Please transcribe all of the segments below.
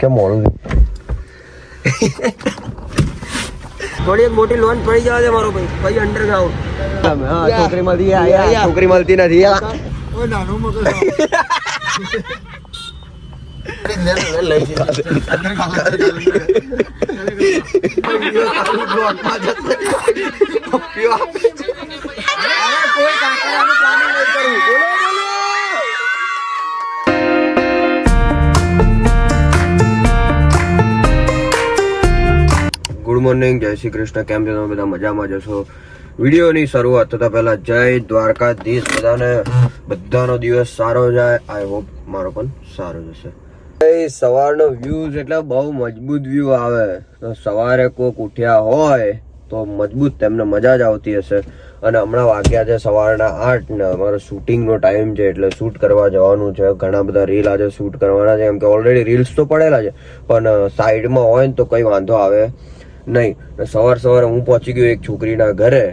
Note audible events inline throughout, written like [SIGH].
કેમ મોડું થોડી એક મોટી લોન પડી જવા દે મારો ભાઈ. ભાઈ અંડરગ્રાઉન્ડ હા છોકરી મળતી આ, આ, આ, છોકરી મળતી નથી [LAUGHS] આ. મોર્નિંગ, જય શ્રી કૃષ્ણ, કેમ છો તમે બધા? મજામાં જશો વિડીયોની શરૂઆત થતા પહેલાં જય દ્વારકાધીશ. બધાને બધાનો દિવસ સારો જાય. આઈ હોપ મારો પણ સારો જશે. એ સવારનો વ્યૂઝ એટલે બહુ મજબૂત વ્યૂ આવે. સવારે કોક ઉઠ્યા હોય તો મજબૂત, તેમને મજા જ આવતી હશે. અને હમણાં વાગ્યા છે સવારના આઠ ને અમારો શૂટિંગનો ટાઈમ છે એટલે શૂટ કરવા જવાનું છે. ઘણા બધા રીલ આજે શૂટ કરવાના છે. કેમ કે ઓલરેડી રીલ્સ તો પડેલા છે. પણ સાઈડમાં હોય ને તો કંઈ વાંધો આવે. નહીં સવાર સવારે હું પહોંચી ગયો એક છોકરીના ઘરે,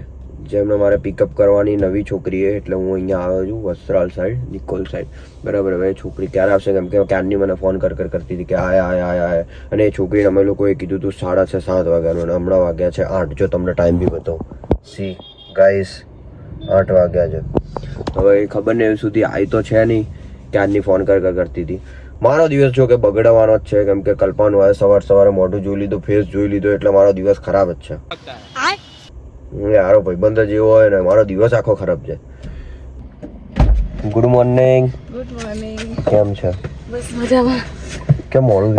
જેમને મારે પિકઅપ કરવાની નવી છોકરી એટલે હું અહીંયા આવ્યો છું, વસ્ત્રાલ સાઈડ નિકોલ સાઈડ બરાબર, હવે છોકરી ક્યારે આવશે? કેમ કે ક્યારની મને ફોન કર કર, કરતી હતી કે આય આય આય આય. અને એ છોકરીને અમે લોકોએ કીધું હતું સાડા છ, સાત વાગ્યાનું અને હમણાં વાગ્યા છે આઠ. જો તમને ટાઈમ બી બતાવું. સી ગાઈસ આઠ વાગ્યા છે. હવે ખબર નહીં સુધી આવી તો છે નહીં, ક્યારની ફોન કર કર, કરતી હતી. મારો દિવસ જો કે બગડવાનો જ છે. કેમ કે કલ્પાનું આવે સવાર સવારે મોઢું જોઈ લીધું ફેસ જોઈ લીધું એટલે મારો દિવસ ખરાબ જ છે. યારો ભાઈબંધ જ એવો હોય ને મારો દિવસ આખો ખરાબ છે ગુડ મોર્નિંગ ગુડ મોર્નિંગ કેમ છે? બસ મજામાં. કેમ મોડું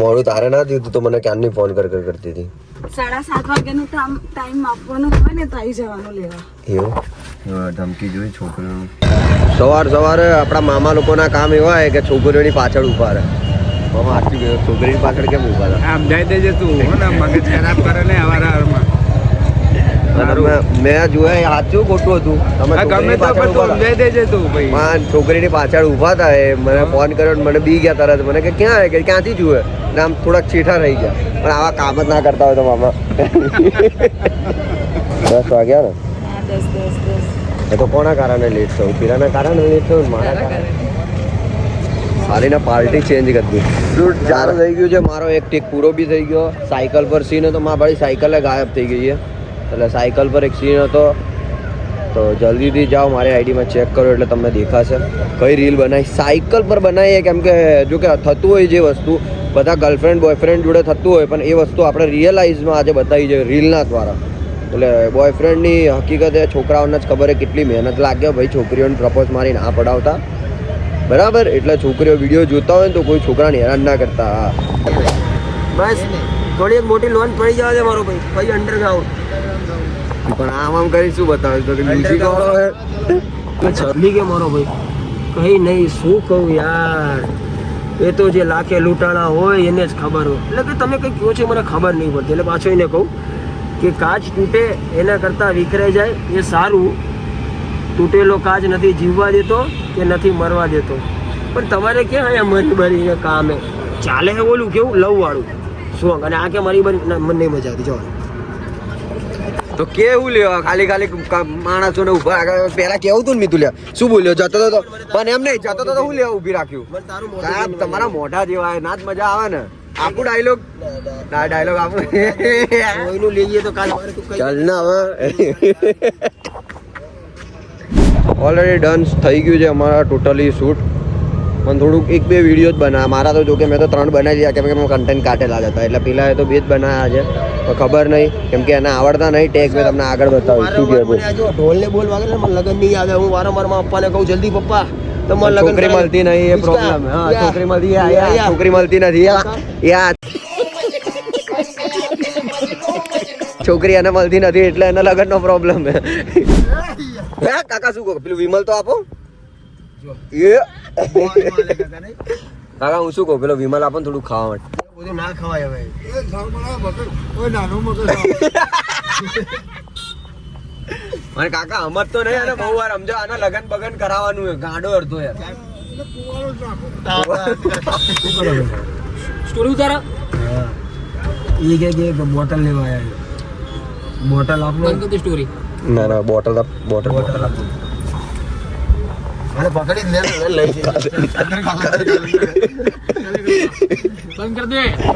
મોડું તારે ના થયું તું તો મને ક્યારની ફોન કર કર કરતી હતી? સાડા સાત વાગ્યાનું ટાઈમ આપવાનું હોય ને તો આવી જવાનું લેવા. એવું? ધમકી જોઈ છોકરીઓનું. સવાર સવારે આપણા મામા લોકોના કામ એવા હોય કે છોકરીઓની પાછળ ઊભા રહે. મામા આટલી ગયો છોકરીની પાછળ કેમ ઊભા રહે? આમ જાય દેજે તું હો ને મગજ ખરાબ કરે ને અવારા અવારમાં મેં- જોયા એ સાચું ખોટું હતું? તમે ગમે તો સમજાઈ દેજે તું ભાઈ. માં છોકરીની પાછળ ઊભા હતા એ મને ફોન કર્યો મને બી ગયા તરત. મને કે ક્યાં કે ક્યાંથી જુએ? ને આમ થોડાક ચીઠા રહી ગયા. પણ આવા કામ જ ના કરતા હોય તો મામા. [LAUGHS] દસ વાગ્યા ને? દસ દસ દસ. એ તો કોના કારણે લેટ થયું? પીરાના કારણે લેટ થયું મારા કારણે? સારીને પાર્ટી ચેન્જ કરી દીધી. ચાલુ થઈ ગયું છે? મારો એક ટેક પૂરો બી થઈ ગયો. સાયકલ પર સીન હતો. મારા ભાઈ સાયકલે ગાયબ થઈ ગઈ છે. એટલે સાયકલ પર એક સીન હતો. તો જલ્દીથી જાઓ. મારી આઈડીમાં ચેક કરો એટલે તમને દેખાશે. કઈ રીલ બનાવી? સાયકલ પર બનાવીએ કેમ કે જો કે થતું હોય જે વસ્તુ, બધા ગર્લફ્રેન્ડ બોયફ્રેન્ડ જોડે થતું હોય, પણ એ વસ્તુ આપણે રિયલાઇઝમાં આજે બતાવી છે રીલના દ્વારા. એટલે બોયફ્રેન્ડની હકીકત એ છોકરાઓને જ ખબર કેટલી મહેનત લાગે ભાઈ છોકરીઓને પ્રપોઝ મારી ના પડાવતા. બરાબર? એટલે છોકરીઓ વીડિયો જોતા હોય ને તો કોઈ છોકરાને હેરાન ના કરતા. બસ થોડી એક મોટી લોન પડી જવા દે મારો ભાઈ ભાઈ અંડરગ્રાઉન્ડ પણ આમ આમ કરી શું બતાવે તો કે મ્યુઝિક વાળો છબલી કે મારો ભાઈ? કઈ નહીં શું કહું યાર? એ તો જે લાખે લૂંટાણા હોય એને જ ખબર હોય. એટલે કે તમે કંઈ કહો છો મને ખબર નહીં પડતી. એટલે પાછો એને કહું કે કાચ તૂટે એના કરતાં વિખરાઈ જાય એ સારું. તૂટેલો કાચ નથી જીવવા દેતો કે નથી મરવા દેતો. પણ તમારે ક્યાં અહીંયા મરી ભરીને કામે? ચાલે છે ઓલું કેવું? લવ વાળું સોંગ અને આ કે મારી બની ના, મને નહીં મજા આવતી જો. તો કેવું લેવા ખાલી ખાલી માણસો માણસોને ઊભા પેલા કેવું તું ને લ્યા શું બોલ્યો? જતો તો પણ એમ નહીં જતો તો શું હું લેવા ઊભી રાખ્યું? તમારા મોઢા જેવા ના જ મજા આવે ને. આપું ડાયલોગ ના ડાયલોગ આપું. કોઈનું લઈએ તો કાલ ચાલ ના હવે. ઓલરેડી ડન થઈ ગયું છે અમારા ટોટલી શૂટ પણ થોડુંક એક બે વીડિયો જ બનાવ્યા મારા તો જો કે મેં તો ત્રણ બનાવી દીધા. કેમ કે મેં કન્ટેન્ટ કાઢેલા હતા. એટલે પેલા એ તો બે જ બનાવ્યા છે. પણ ખબર નહીં. કેમ કે એને આવડતા નહીં. ટેગ મેં તમને આગળ બતાવ્યું શું વારંવાર કહે મને ઢોલ ને બોલ વાગે મને લગન નહીં આવે. હું વારંવાર મારા પપ્પાને કહું જલ્દી પપ્પા. તમારે લગન છોકરી કરાવી. મળતી નહીં એ ઈચ્છા. પ્રોબ્લેમ હા યા. છોકરી મળતી યા, યા, યા, યા. છોકરી મળતી નથી યા. યા. છોકરી એને મળતી નથી એટલે એના લગન નો પ્રોબ્લેમ હે હે, કાકા શું કહો? પેલું વિમલ તો આપો. એ. [LAUGHS] કાકા હું શું કહું? પેલો વિમલ આપો ને થોડું ખાવા માટે. ના ખવાય હવે. [LAUGHS] અને કાકા હમત તો નહીં અને બહુ વાર સમજો આના લગન બગન કરાવવાનું છે ગાંડો અડધો યાર. સ્ટોરી ઉતારો. એ કે કે બોટલ લેવા આવ્યા બોટલ આપો. સ્ટોરી ના ના બોટલ આપ બોટલ બોટલ આપ. મને પકડી લે લઈ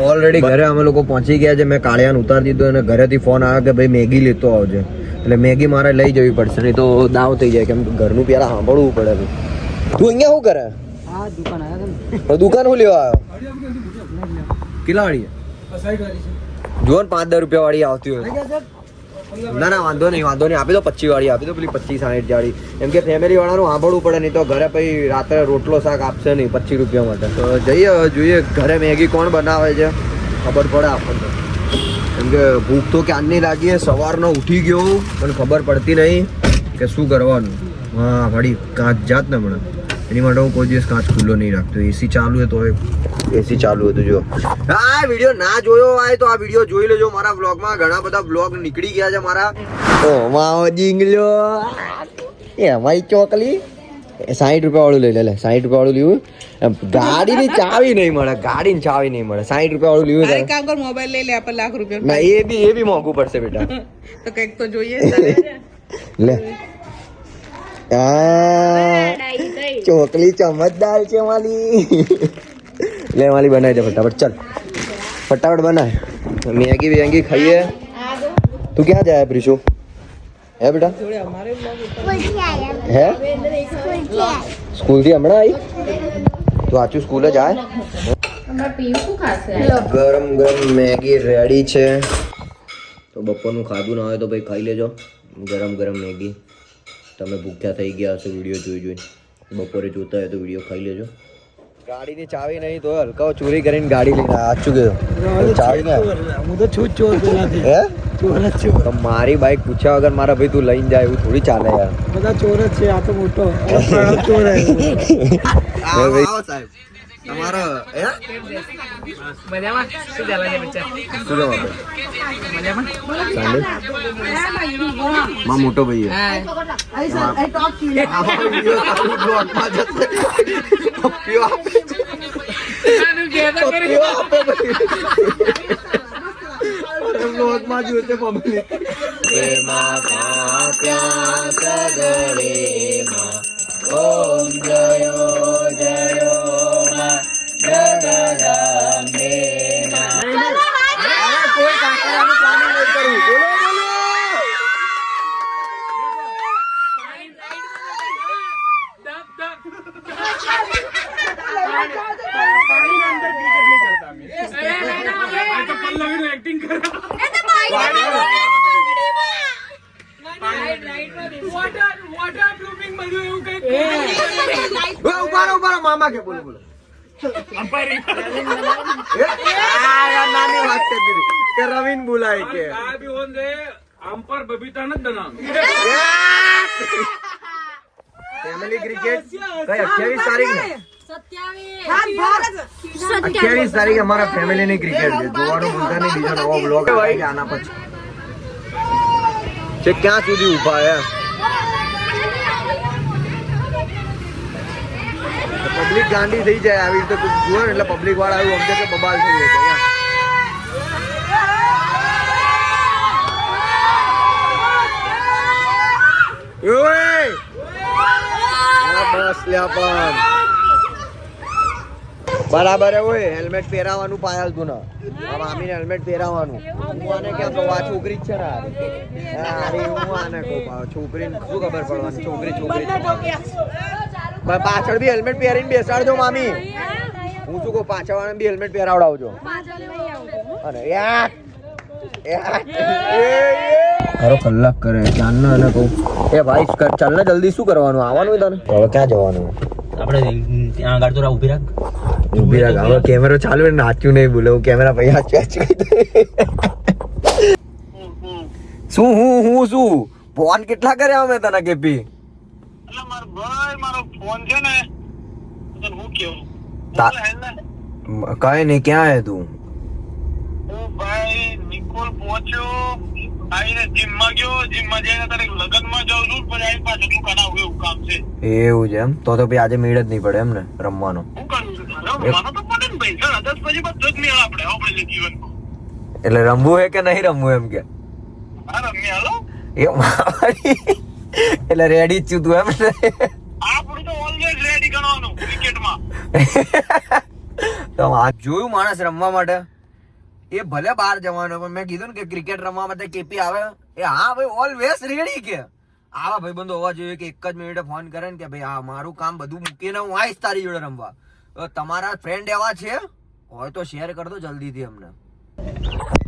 ઓલરેડી ઘરે અમે લોકો પહોંચી ગયા છે. મેં કાળિયાને ઉતારી દીધો અને ઘરેથી ફોન આવ્યો કે ભાઈ મેગી લેતો આવજે. એટલે મેગી મારે લઈ જવી પડશે નહીં તો દાવ થઈ જાય કેમ કે ઘરનું પહેલાં સાંભળવું પડે તું અહીંયા શું કરે? દુકાન આવ્યા દુકાન શું લેવા આવ્યો? કેટલા વાળી જુઓ ને પાંચ દસ રૂપિયા વાળી આવતી હોય ના ના વાંધો નહીં વાંધો નહીં. આપી દો પચીસ વાળી આપી દો પેલી પચીસ સાઠ વાળી એમ કે ફેમિલી વાળાનું સાંભળવું પડે નહીં તો ઘરે પછી રાત્રે રોટલો શાક આપશે નહીં પચીસ રૂપિયા માટે. તો જઈએ જોઈએ ઘરે મેગી કોણ બનાવે છે? ખબર પડે આપણને. કેમ કે ભૂખ તો ક્યારની લાગી સવારનો ઉઠી ગયો પણ ખબર પડતી નહીં કે શું કરવાનું. હા ભાડી કાચ જાત ને મને એની માટે હું કોઈ દિવસ કાચ ખુલ્લો નહીં રાખતો. એસી ચાલુ હોય તો એસી ચાલુ હતું જો. આ વીડિયો ના જોયો હોય તો આ વીડિયો જોઈ લેજો. મારા બ્લોગમાં ઘણા બધા બ્લોગ નીકળી ગયા છે મારા. ઓ માવો જીંગલો. એમાંય ચોકલી? સાઠ રૂપિયા વાળું લઈ લે લે સાઠ રૂપિયા વાળું લીધું. ગાડીની ચાવી નહીં મળે ગાડીની ચાવી નહીં મળે. સાઠ રૂપિયા વાળું લીધું અરે કામ કર મોબાઈલ લઈ લે આપણે લાખ રૂપિયા. ના એ બી એ બી મોંઘું પડશે બેટા. [LAUGHS] તો કંઈક તો જોઈએ લે. ચોકલી ચમચદાર છે માલી લે માલી બનાવી દે ફટાફટ. ચાલ. ફટાફટ બનાય. મેગી વેગી ખાઈએ. તું ક્યાં જાય પ્રીશુ? હે બેટા? હે? સ્કૂલથી હમણાં આવી તું આચું સ્કૂલે જાય? ગરમ ગરમ મેગી રેડી છે. તો બપોરનું ખાધું ના હોય તો ભાઈ ખાઈ લેજો. ગરમ ગરમ મેગી. તમે ભૂખ્યા થઈ ગયા હશે વીડિયો જોઈ જોઈને. બપોરે જોતા હોય તો વીડિયો ખાઈ લેજો. ગાડીની ચાવી નહીં તો હલકાઓ ચોરી કરીને ગાડી લઈને આચું ગયો. ચાવી ને. હું તો છું જ ચોર હે? ચોર જ છું. તો મારી બાઈક પૂછ્યા વગર મારા ભાઈ તું લઈને જાય એવું થોડી ચાલે યાર. બધા ચોર જ છે આ તો મોટો. ચોર સાહેબ. તમારો મજામાં? શું ચાલે છે બચ્ચા? શું નામ મજામાં? માં મોટો ભાઈ આપે છે. પપ્પીઓ આપે તે public. પ્રેમા કાપ્યા સગડેમાં. ઓમ જયો જયો ઊભા રહો, મામા કે બોલો બોલો. રવિન બોલાય કે. ફેમિલી ક્રિકેટ કઈ અઠ્યાવીસ તારીખ અઠ્યાવીસ તારીખે અમારા ફેમિલી ની ક્રિકેટ છે. જોવાનું ભૂલતા નહીં બીજો નવો બ્લોગ આના પછી. છે ક્યાં સુધી ઊભા હે? પબ્લિક ગાંડી થઈ જાય આવી રીતે જુએ ને એટલે પબ્લિક વાળા આવ્યું સમજે કે બબાલ થઈ જાય ઓય! બસ લ્યા પણ. બરાબર હે ઓય, હેલ્મેટ પહેરાવાનું પાયલ તું ના. મામીને હેલ્મેટ પહેરાવાનું. હું આને ક્યાં કહું, આ છોકરી છે ને અરે હું આને કહું છોકરીને શું ખબર પડવાની? છોકરી છોકરી. પાછળ બી હેલ્મેટ પહેરીને બેસાડજો મામી. હું શું કહું પાછળ વાળાને બી હેલ્મેટ પહેરાવડાવજો. અને યાર હારો કલાક કરે ચાલના અને કહું. એ ભાઈ કર- ચાલ ને જલ્દી શું કરવાનું? આવવાનું તને? હવે ક્યાં જવાનું? આપણે ત્યાં આગળ તો રા ઊભી રાખ. ઊભી રાખ. હવે કેમેરો ચાલુ હોય ને નાચ્યું નહીં બોલે હું કેમેરા ભાઈ હાચું હાચું શું હું હું શું? ફોન કેટલા કર્યા અમે તને કેપી? એટલે મારો ભાઈ મારો ફોન છે ને તને હું કેવું. કઈ નહીં ક્યાં હે તું? હું ભાઈ નિકોલ પહોંચ્યો. આવીને જીમમાં ગયો. જીમમાં જઈને તારે લગનમાં જાઉં છું પણ આવીને પાછું તું કરાવું એવું કામ છે. એવું છે એમ? તો તો પછી આજે મેળ જ નહીં પડે એમ ને રમવાનો. હું કરું છું રમવાનો તો પડે ને ભાઈ. સાડા દસ પછી બધો જ મેળ આપણે આપણે જીવન એટલે રમવું હે કે નહીં રમવું એમ કે? હા રમ્યા હાલો. એ મારી. એટલે રેડી જ તું એમ. આપણું તો ઓલ તો આ જોયું માણસ રમવા માટે? એ ભલે બહાર જવાનો પણ મેં કીધું ને કે ક્રિકેટ રમવા માટે કેપી આવે. એ હા ભાઈ ઓલવેઝ રેડી કે. આવા ભાઈબંધો હોવા જોઈએ કે એક જ મિનિટે ફોન કરે ને કે ભાઈ હા મારું કામ બધું મૂકીને હું આવીશ તારી જોડે રમવા. તમારા ફ્રેન્ડ એવા છે? હોય તો શેર કર દો જલ્દીથી અમને.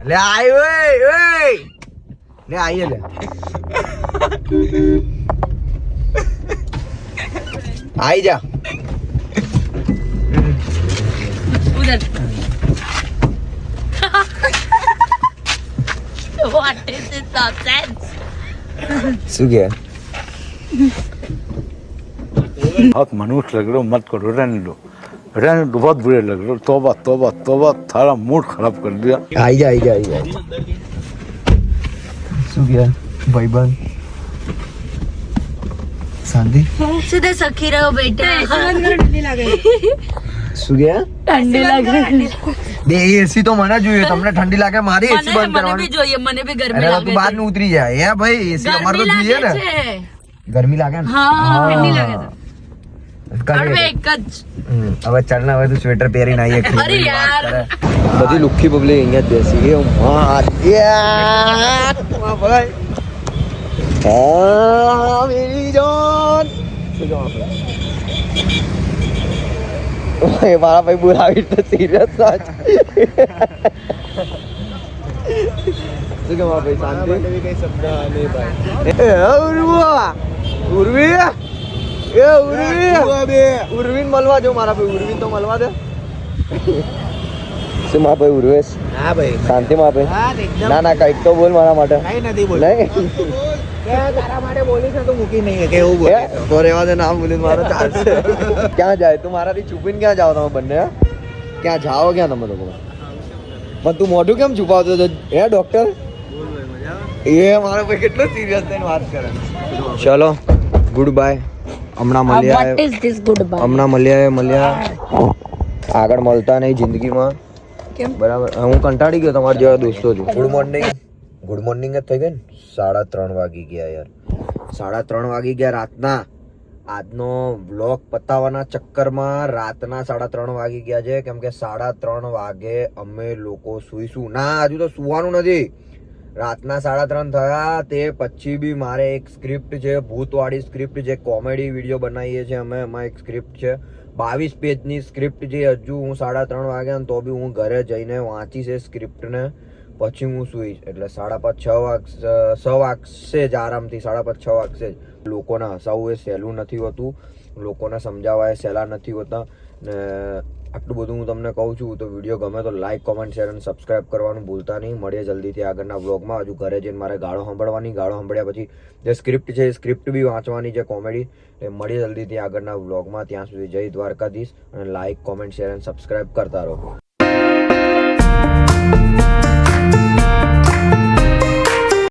લે આય ઓય ઓય. લે આઈએ લે. આઈ જા ઉધર What is this nonsense? શું કે आप मनुष्य लग रहे हो मत करो रहने दो रहने दो बहुत बुरे लग रहे हो तोबा तोबा तोबा थारा मूड खराब कर दिया આઈ જા આઈ જા આઈ જા શું કે ભાઈબંધ શાંતિ? સીધે સખી રહ્યો બેટા. શું કે? ઠંડી લાગે. બે એસી તો મને જોઈએ. તમને ઠંડી લાગે મારી એસી બંધ મને કરવાની. જોઈએ મને બી ગરમી લાગે બહારનું ઉતરી જાય હે ભાઈ એસી અમારે તો જોઈએ ને. ગરમી લાગે ને? હા ઠંડી લાગે હવે ચાલ હવે તું સ્વેટર પહેરીને આવીએ અરે યાર. બધી લુખી પબ્લિક અહીંયા જ બેસી. ગઈ હા યાર ભાઈ. મેરી મારા ભાઈ બોલાવી તો સિરિયસ સાચ શું કે મારા ભાઈ શાંતિ? કઈ શબ્દ નહીં ભાઈ ઉર્વા એ ઉર્વી ઉર્વીન મળવા જો મારા ભાઈ ઉર્વીન તો મળવા દે. શું મારા ભાઈ ઉર્વેશ? હા ભાઈ. શાંતિ માં ભાઈ. ના ના કંઈક તો બોલ મારા માટે. કઈ નથી બોલી નહીં? તો રેવા દે નામ બોલીને મારો ચાલશે ક્યાં જાય? તું મારાથી છુપીને ક્યાં જાઓ તમે બંને? ક્યાં જાઓ ક્યાં તમે લોકો? પણ તું મોઢું કેમ છુપાવતો હતો? હે ડોક્ટર એ મારો ભાઈ કેટલો સિરિયસ થઈને વાત કરે. ચલો ગુડ બાય હમણાં મળ્યા હમણાં મળ્યા મળ્યા આગળ મળતા નહીં જિંદગીમાં. કેમ? બરાબર. હું કંટાળી ગયો તમારા જેવા દોસ્તો છું. ગુડ મોર્નિંગ ગુડ મોર્નિંગ જ થઈ ગઈ ને? સાડા ત્રણ વાગી ગયા યાર. સાડા ત્રણ વાગી ગયા રાતના. આજનો બ્લોગ પતાવવાના ચક્કરમાં રાતના સાડા ત્રણ વાગી ગયા છે. કેમ કે સાડા ત્રણ વાગે અમે લોકો સુઈશું. ના, હજુ તો સુવાનું નથી. રાતના સાડા ત્રણ થયા, તે પછી બી મારે એક સ્ક્રિપ્ટ છે, ભૂતવાળી સ્ક્રિપ્ટ જે કોમેડી વીડિયો બનાવીએ છીએ અમે. એમાં એક સ્ક્રિપ્ટ છે. બાવીસ પેજની સ્ક્રિપ્ટ જે હજુ હું સાડા ત્રણ વાગ્યા તો બી હું ઘરે જઈને વાંચીશ એ સ્ક્રિપ્ટને પછી હું સૂઈશ એટલે સાડા પાંચ, છ વાગ છ વાગશે જ આરામથી, સાડા પાંચ, છ વાગશે જ. લોકોને હસાવવું એ સહેલું નથી હોતું. લોકોને સમજાવવા એ સહેલા નથી હોતા. ને આટલું બધું હું તમને કહું છું, તો વીડિયો ગમે તો લાઈક કોમેન્ટ શેર અને સબસ્ક્રાઇબ કરવાનું ભૂલતા નહીં. મળીએ જલ્દીથી આગળના વ્લોગમાં હજુ ઘરે જઈને મારે ગાળો સાંભળવાની. ગાળો સાંભળ્યા પછી જે સ્ક્રિપ્ટ છે એ સ્ક્રિપ્ટ બી વાંચવાની છે કોમેડી એ મળીએ જલ્દીથી આગળના વ્લોગમાં ત્યાં સુધી જય દ્વારકાધીશ અને લાઈક કોમેન્ટ શેર અને સબસ્ક્રાઇબ કરતા રહો.